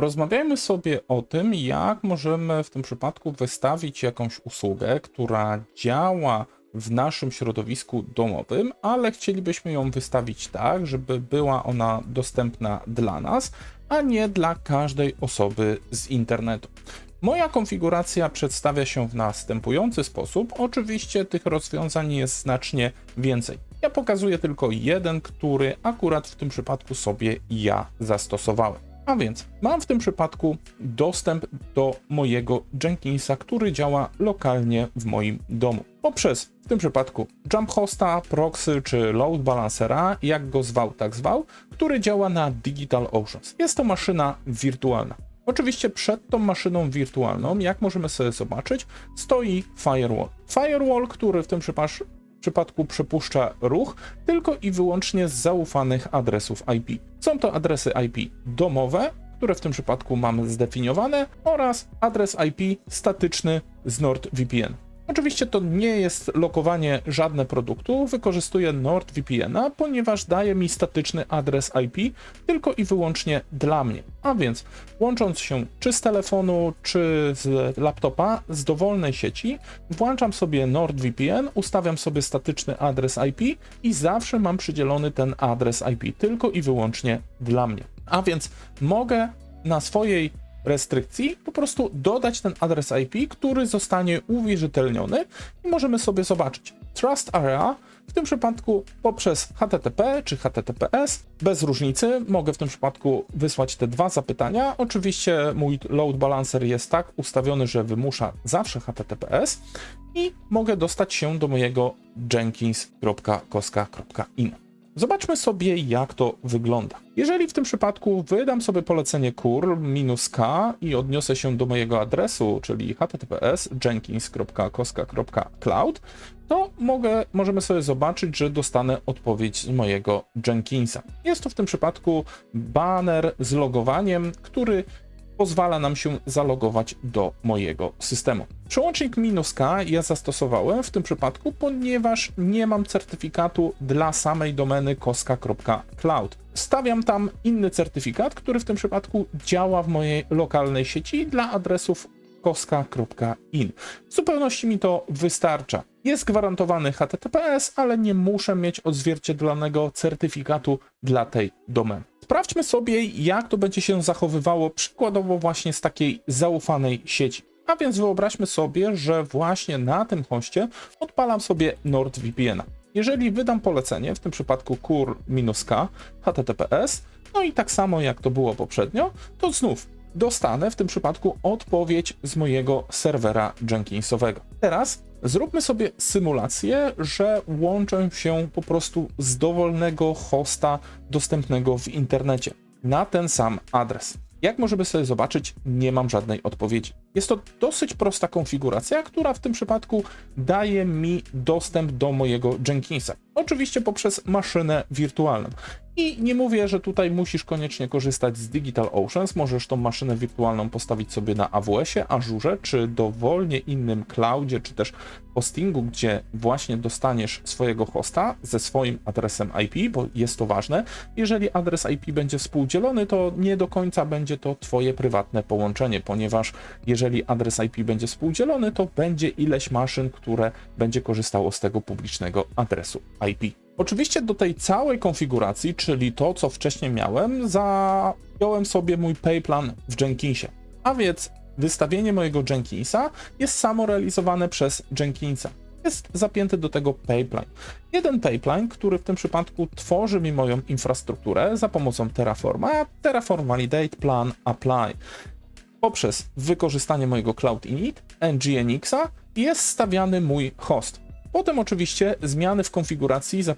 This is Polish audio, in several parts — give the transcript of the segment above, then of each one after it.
Porozmawiajmy sobie o tym, jak możemy w tym przypadku wystawić jakąś usługę, która działa w naszym środowisku domowym, ale chcielibyśmy ją wystawić tak, żeby była ona dostępna dla nas, a nie dla każdej osoby z internetu. Moja konfiguracja przedstawia się w następujący sposób. Oczywiście tych rozwiązań jest znacznie więcej. Ja pokazuję tylko jeden, który akurat w tym przypadku sobie ja zastosowałem. A więc mam w tym przypadku dostęp do mojego Jenkinsa, który działa lokalnie w moim domu. Poprzez w tym przypadku jump hosta, proxy czy load balancera, jak go zwał, tak zwał, który działa na Digital Oceans. Jest to maszyna wirtualna. Oczywiście przed tą maszyną wirtualną, jak możemy sobie zobaczyć, stoi firewall. Firewall, który w tym przypadku przypadku przepuszcza ruch tylko i wyłącznie z zaufanych adresów IP. Są to adresy IP domowe, które w tym przypadku mamy zdefiniowane, oraz adres IP statyczny z NordVPN. Oczywiście to nie jest lokowanie żadne produktu, wykorzystuję NordVPN-a, ponieważ daje mi statyczny adres IP tylko i wyłącznie dla mnie. A więc łącząc się czy z telefonu, czy z laptopa z dowolnej sieci, włączam sobie NordVPN, ustawiam sobie statyczny adres IP i zawsze mam przydzielony ten adres IP tylko i wyłącznie dla mnie. A więc mogę na swojej restrykcji, po prostu dodać ten adres IP, który zostanie uwierzytelniony i możemy sobie zobaczyć. Trust Area w tym przypadku poprzez HTTP czy HTTPS, bez różnicy, mogę w tym przypadku wysłać te dwa zapytania. Oczywiście mój load balancer jest tak ustawiony, że wymusza zawsze HTTPS i mogę dostać się do mojego jenkins.koska.in. Zobaczmy sobie, jak to wygląda. Jeżeli w tym przypadku wydam sobie polecenie curl "-k" i odniosę się do mojego adresu, czyli https jenkins.koska.cloud, to mogę, możemy sobie zobaczyć, że dostanę odpowiedź z mojego Jenkinsa. Jest to w tym przypadku banner z logowaniem, który pozwala nam się zalogować do mojego systemu. Przełącznik "-k" ja zastosowałem w tym przypadku, ponieważ nie mam certyfikatu dla samej domeny koska.cloud. Stawiam tam inny certyfikat, który w tym przypadku działa w mojej lokalnej sieci dla adresów koska.in. W zupełności mi to wystarcza. Jest gwarantowany HTTPS, ale nie muszę mieć odzwierciedlonego certyfikatu dla tej domeny. Sprawdźmy sobie, jak to będzie się zachowywało przykładowo właśnie z takiej zaufanej sieci. A więc wyobraźmy sobie, że właśnie na tym hoście odpalam sobie NordVPN-a. Jeżeli wydam polecenie, w tym przypadku kur-k https, no i tak samo jak to było poprzednio, to znów dostanę w tym przypadku odpowiedź z mojego serwera Jenkinsowego. Teraz zróbmy sobie symulację, że łączę się po prostu z dowolnego hosta dostępnego w internecie na ten sam adres. Jak możemy sobie zobaczyć, nie mam żadnej odpowiedzi. Jest to dosyć prosta konfiguracja, która w tym przypadku daje mi dostęp do mojego Jenkinsa. Oczywiście poprzez maszynę wirtualną. I nie mówię, że tutaj musisz koniecznie korzystać z Digital Oceans, możesz tą maszynę wirtualną postawić sobie na AWS-ie, Azure, czy dowolnie innym cloudzie, czy też hostingu, gdzie właśnie dostaniesz swojego hosta ze swoim adresem IP, bo jest to ważne. Jeżeli adres IP będzie współdzielony, to nie do końca będzie to twoje prywatne połączenie, ponieważ jeżeli adres IP będzie współdzielony, to będzie ileś maszyn, które będzie korzystało z tego publicznego adresu IP. Oczywiście do tej całej konfiguracji, czyli to, co wcześniej miałem, zająłem sobie mój payplan w Jenkinsie. A więc wystawienie mojego Jenkinsa jest samo realizowane przez Jenkinsa. Jest zapięty do tego pipeline. Jeden pipeline, który w tym przypadku tworzy mi moją infrastrukturę za pomocą Terraforma, Terraform Validate, Plan, Apply. Poprzez wykorzystanie mojego Cloud Init, nginx jest stawiany mój host. Potem oczywiście zmiany w konfiguracji za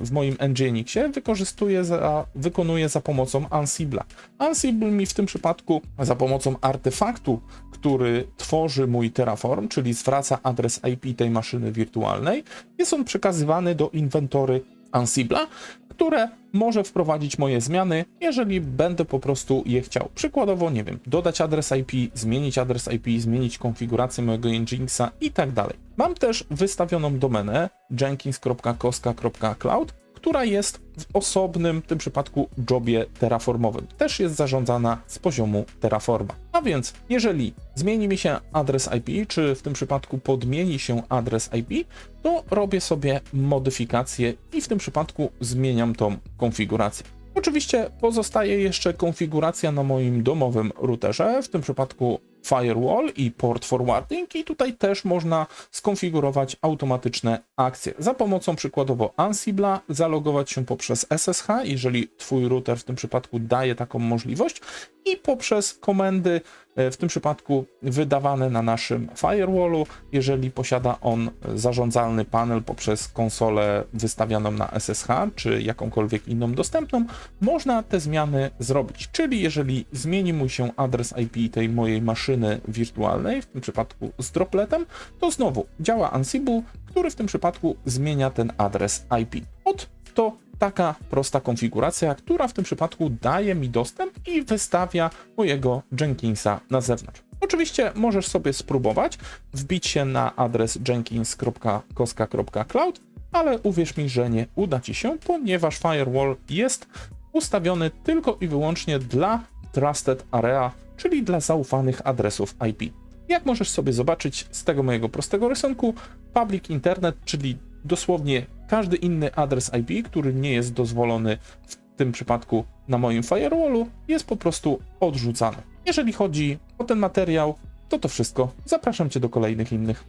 w moim Nginxie wykorzystuję za, wykonuję za pomocą Ansible'a. Ansible mi w tym przypadku za pomocą artefaktu, który tworzy mój Terraform, czyli zwraca adres IP tej maszyny wirtualnej, jest on przekazywany do inwentory Ansible'a, które może wprowadzić moje zmiany, jeżeli będę po prostu je chciał. Przykładowo, nie wiem, dodać adres IP, zmienić adres IP, zmienić konfigurację mojego Nginxa i tak dalej. Mam też wystawioną domenę jenkins.koska.cloud, która jest w osobnym, w tym przypadku, jobie terraformowym. Też jest zarządzana z poziomu Terraforma. A więc, jeżeli zmieni mi się adres IP, czy w tym przypadku podmieni się adres IP, to robię sobie modyfikację i w tym przypadku zmieniam tą konfigurację. Oczywiście pozostaje jeszcze konfiguracja na moim domowym routerze, w tym przypadku firewall i port forwarding i tutaj też można skonfigurować automatyczne akcje. Za pomocą przykładowo Ansible'a zalogować się poprzez SSH, jeżeli twój router w tym przypadku daje taką możliwość i poprzez komendy w tym przypadku wydawane na naszym firewallu, jeżeli posiada on zarządzalny panel poprzez konsolę wystawianą na SSH czy jakąkolwiek inną dostępną, można te zmiany zrobić. Czyli jeżeli zmieni mu się adres IP tej mojej maszyny wirtualnej, w tym przypadku z dropletem, to znowu działa Ansible, który w tym przypadku zmienia ten adres IP. Od to taka prosta konfiguracja, która w tym przypadku daje mi dostęp i wystawia mojego Jenkinsa na zewnątrz. Oczywiście możesz sobie spróbować wbić się na adres jenkins.koska.cloud, ale uwierz mi, że nie uda ci się, ponieważ firewall jest ustawiony tylko i wyłącznie dla Trusted Area, czyli dla zaufanych adresów IP. Jak możesz sobie zobaczyć z tego mojego prostego rysunku, public internet, czyli dosłownie każdy inny adres IP, który nie jest dozwolony w tym przypadku na moim firewallu, jest po prostu odrzucany. Jeżeli chodzi o ten materiał, to to wszystko. Zapraszam Cię do kolejnych innych.